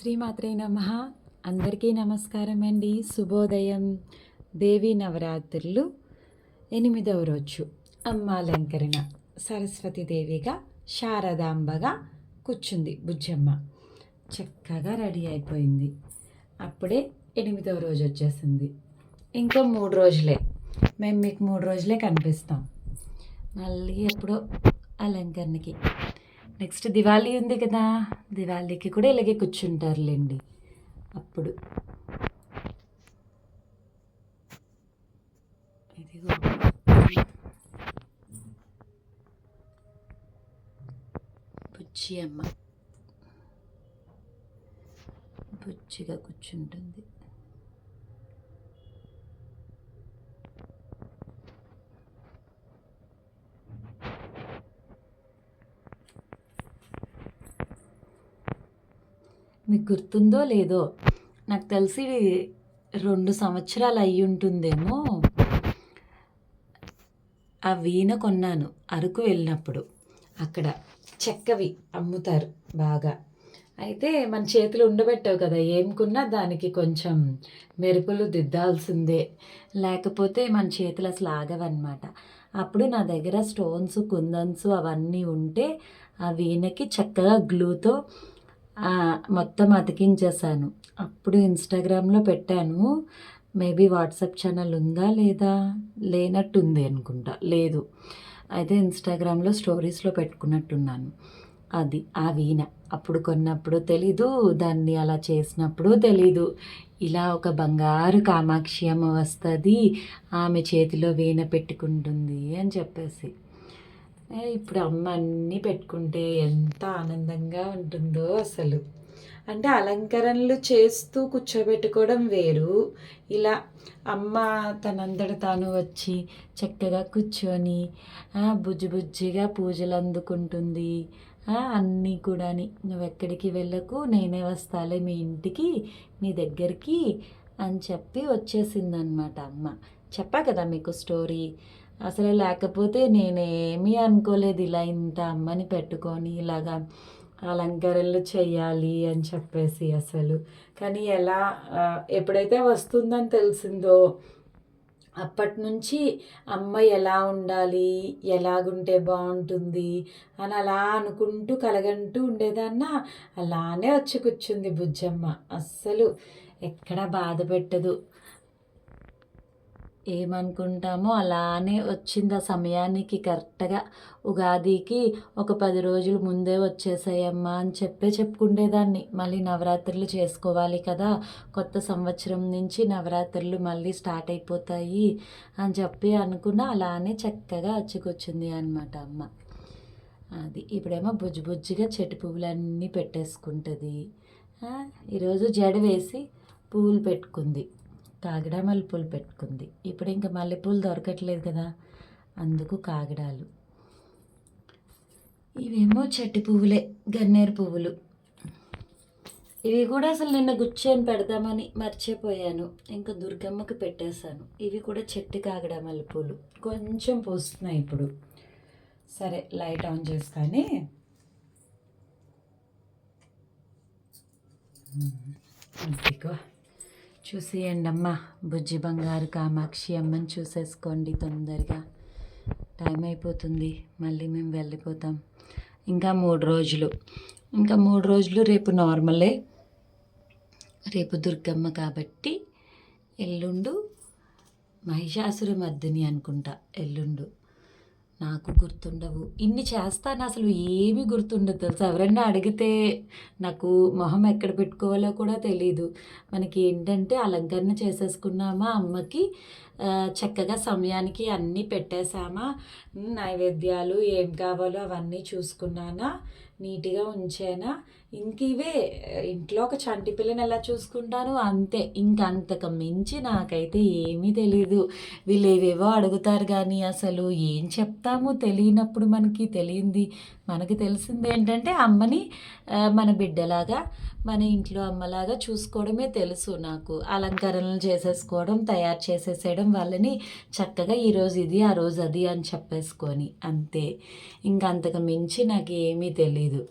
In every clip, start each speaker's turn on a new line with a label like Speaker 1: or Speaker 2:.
Speaker 1: శ్రీమాత్రే నమ. అందరికీ నమస్కారం అండి. శుభోదయం. దేవి నవరాత్రులు. ఎనిమిదవ రోజు అమ్మ అలంకరణ సరస్వతీదేవిగా శారదాంబగా కూర్చుంది బుజ్జమ్మ. చక్కగా రెడీ అయిపోయింది. అప్పుడే ఎనిమిదవ రోజు వచ్చేసింది. ఇంకో మూడు రోజులే. మేము మీకు మూడు రోజులే కనిపిస్తాం. మళ్ళీ ఎప్పుడో అలంకరణకి. నెక్స్ట్ దివాళీ ఉంది కదా. దివాళీకి కూడా ఇలాగే కూర్చుంటారులేండి. అప్పుడు. ఇదిగో. బుజ్జి అమ్మ. బుజ్జిగా కూర్చుంటుంది. మీకు గుర్తుందో లేదో నాకు తెలిసి రెండు సంవత్సరాలు అయ్యి ఉంటుందేమో. ఆ వీణ కొన్నాను అరకు వెళ్ళినప్పుడు. అక్కడ చెక్కవి అమ్ముతారు బాగా. అయితే మన చేతులు ఉండబెట్టావు కదా ఏం కొన్నా దానికి కొంచెం మెరుపులు దిద్దాల్సిందే. లేకపోతే మన చేతులు అసలు ఆగవన్నమాట. అప్పుడు నా దగ్గర స్టోన్స్ కుందన్స్ అవన్నీ ఉంటే ఆ వీణకి చక్కగా గ్లూతో మొత్తం అతికించేశాను. అప్పుడు ఇన్స్టాగ్రామ్లో పెట్టాను మేబీ వాట్సాప్ ఛానల్ ఉందా లేదా లేనట్టుంది అనుకుంటా. లేదు. అయితే ఇన్స్టాగ్రామ్లో స్టోరీస్లో పెట్టుకున్నట్టున్నాను. అది ఆ వీణ. అప్పుడు కొన్నప్పుడు తెలీదు దాన్ని అలా చేసినప్పుడు తెలీదు. ఇలా ఒక బంగారు కామాక్షి అమ్మ వస్తుంది ఆమె చేతిలో వీణ పెట్టుకుంటుంది అని చెప్పేసి. ఇప్పుడు అమ్మ అన్నీ పెట్టుకుంటే ఎంత ఆనందంగా ఉంటుందో అసలు. అంటే అలంకరణలు చేస్తూ కూర్చోబెట్టుకోవడం వేరు. ఇలా అమ్మ తనంతట తాను వచ్చి చక్కగా కూర్చొని ఆ, బుజ్జి బుజ్జిగా పూజలు అందుకుంటుంది. అన్నీ కూడా నువ్వు ఎక్కడికి వెళ్ళకు నేనే వస్తాలే మీ ఇంటికి మీ దగ్గరికి అని చెప్పి వచ్చేసిందనమాట అమ్మ. చెప్పా కదా మీకు స్టోరీ? అసలు లేకపోతే నేనేమీ అనుకోలేదు ఇలా ఇంత అమ్మని పెట్టుకొని ఇలాగా అలంకరణలు చేయాలి అని చెప్పేసి అసలు. కానీ ఎలా ఎప్పుడైతే వస్తుందని తెలిసిందో అప్పటి నుంచి అమ్మ ఎలా ఉండాలి ఎలాగుంటే బాగుంటుంది అని అలా అనుకుంటూ కలగంటూ ఉండేదన్న అలానే వచ్చి కూర్చుంది బుజ్జమ్మ. అస్సలు ఎక్కడ బాధ పెట్టదు. ఏమనుకుంటామో అలానే వచ్చింది ఆ సమయానికి కరెక్ట్గా. ఉగాదికి ఒక పది రోజులు ముందే వచ్చేసాయమ్మా అని చెప్పే చెప్పుకుండేదాన్ని. మళ్ళీ నవరాత్రులు చేసుకోవాలి కదా. కొత్త సంవత్సరం నుంచి నవరాత్రులు మళ్ళీ స్టార్ట్ అయిపోతాయి అని చెప్పి అనుకున్న అలానే చక్కగా అచ్చుకొచ్చింది అనమాట అమ్మ. అది ఇప్పుడేమో బుజ్జి బుజ్జిగా చెట్టు పువ్వులన్నీ పెట్టేసుకుంటుంది. ఈరోజు జడ వేసి పువ్వులు పెట్టుకుంది. కాగడా మల్లెపూలు పెట్టుకుంది. ఇప్పుడు ఇంకా మల్లెపూలు దొరకట్లేదు కదా. అందుకు కాగడాలు. ఇవేమో చెట్టు పువ్వులే గన్నేరు పువ్వులు. ఇవి కూడా అసలు నిన్న గుచ్చాను పెడదామని మర్చిపోయాను. ఇంకా దుర్గమ్మకి పెట్టేశాను. ఇవి కూడా చెట్టు కాగడ మల్లెపూలు కొంచెం పోస్తున్నాయి ఇప్పుడు. సరే లైట్ ఆన్ చేస్తానే. ఇదిగో. చూసేయండి అమ్మ. బుజ్జి బంగారు కామాక్షి అమ్మని చూసేసుకోండి తొందరగా. టైం అయిపోతుంది. మళ్ళీ మేము వెళ్ళిపోతాం. ఇంకా మూడు రోజులు. ఇంకా మూడు రోజులు రేపు నార్మలే. రేపు దుర్గమ్మ కాబట్టి ఎల్లుండు మహిషాసుర మర్దిని అనుకుంటా. ఎల్లుండు. నాకు గుర్తుండవు. ఇన్ని చేస్తాను? అసలు ఏమీ గుర్తుండదు తెలుసు? ఎవరన్నా అడిగితే నాకు మొహం ఎక్కడ పెట్టుకోవాలో కూడా తెలీదు. మనకి ఏంటంటే అలంకరణ చేసేసుకున్నామా అమ్మకి చక్కగా సమయానికి అన్నీ పెట్టేశామా నైవేద్యాలు ఏం కావాలో అవన్నీ చూసుకున్నానా నీట్గా ఉంచానా? ఇంక ఇవే ఇంట్లో ఒక చంటి పిల్లని ఎలా చూసుకుంటాను? అంతే. ఇంక అంతకు మించి నాకైతే ఏమీ తెలీదు. వీళ్ళు ఏవేవో అడుగుతారు కానీ అసలు ఏం చెప్తామో తెలియనప్పుడు మనకి తెలియంది. మనకి తెలిసింది ఏంటంటే అమ్మని మన బిడ్డలాగా మన ఇంట్లో అమ్మలాగా చూసుకోవడమే తెలుసు నాకు. అలంకరణలు చేసేసుకోవడం తయారు చేసేసేయడం వాళ్ళని చక్కగా ఈరోజు ఇది ఆ రోజు అది అని చెప్పేసుకొని అంతే. ఇంక అంతకు మించి నాకు ఏమీ తెలీదు.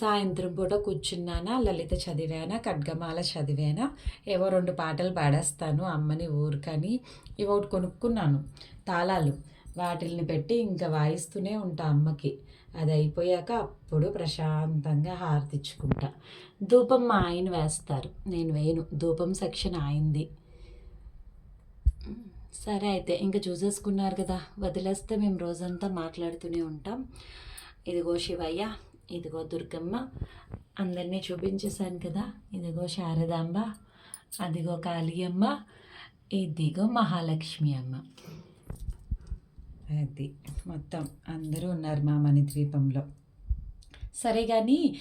Speaker 1: సాయంత్రం పూట కూర్చున్నానా లలిత చదివానా ఖడ్గమాల చదివానా ఏవో రెండు పాటలు పాడేస్తాను అమ్మని ఊరికని. ఇవి ఒకటి కొనుక్కున్నాను తాళాలు. వాటిల్ని పెట్టి ఇంకా వాయిస్తూనే ఉంటా అమ్మకి. అది అయిపోయాక అప్పుడు ప్రశాంతంగా హారతిచ్చుకుంటా. ధూపం మా ఆయన వేస్తారు. నేను వేయను. ధూపం సెక్షన్ ఆయింది. సరే అయితే ఇంకా చూసేసుకున్నారు కదా. వదిలేస్తే మేము రోజంతా మాట్లాడుతూనే ఉంటాం. ఇదిగో శివయ్య ఇదిగో దుర్గమ్మ అందరినీ చూపించేశాను కదా. ఇదిగో శారదాంబ అదిగో కాళీ అమ్మ ఇదిగో మహాలక్ష్మి అమ్మ. అది. మొత్తం అందరూ ఉన్నారు మా మణిద్వీపంలో. సరే కానీ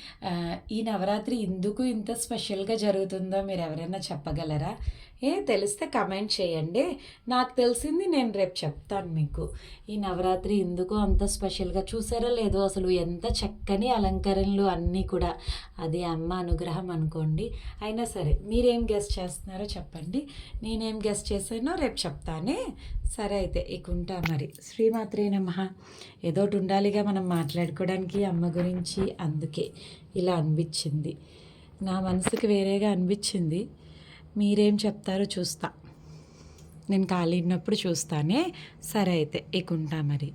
Speaker 1: ఈ నవరాత్రి ఎందుకు ఇంత స్పెషల్గా జరుగుతుందో మీరు ఎవరైనా చెప్పగలరా? ఏ తెలిస్తే కమెంట్ చేయండి. నాకు తెలిసింది నేను రేపు చెప్తాను మీకు. ఈ నవరాత్రి ఎందుకు అంత స్పెషల్గా చూసారో లేదో అసలు ఎంత చక్కని అలంకరణలు అన్నీ కూడా. అది అమ్మ అనుగ్రహం అనుకోండి. అయినా సరే మీరేం గెస్ట్ చేస్తున్నారో చెప్పండి. నేనేం గెస్ట్ చేశానో రేపు చెప్తానే. సరే అయితే ఇక ఉంటా మరి శ్రీమాత్రే నమ. ఏదో ఒకటి ఉండాలిగా మనం మాట్లాడుకోవడానికి అమ్మ గురించి. అందుకే ఇలా అనిపించింది. నా మనసుకి వేరేగా అనిపించింది. మీరేం చెప్తారో చూస్తా. నేను ఖాళీ ఉన్నప్పుడు చూస్తానే. సరే అయితే ఇక ఉంటా మరి?